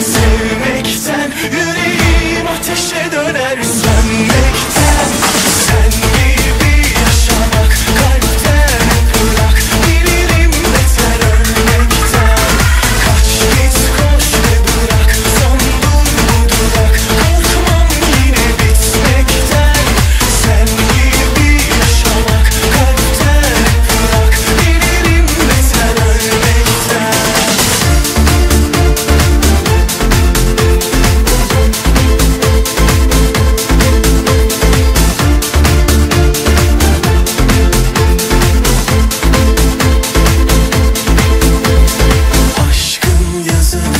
sevmekten Yüreğim ateşe döner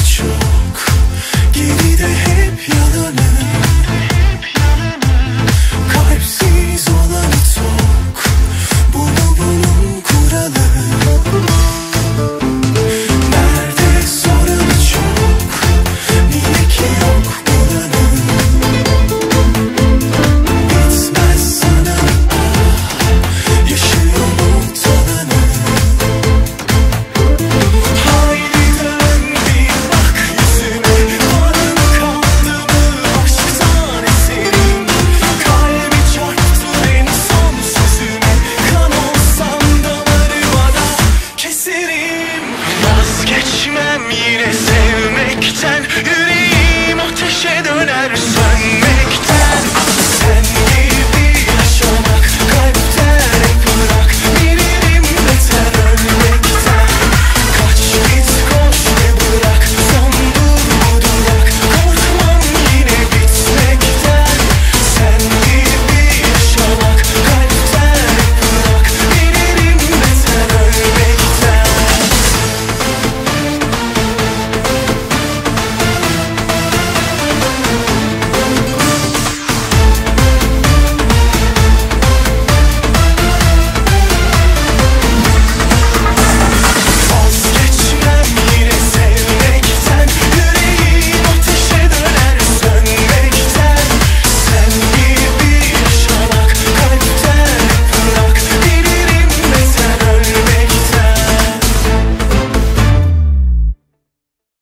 çok Geride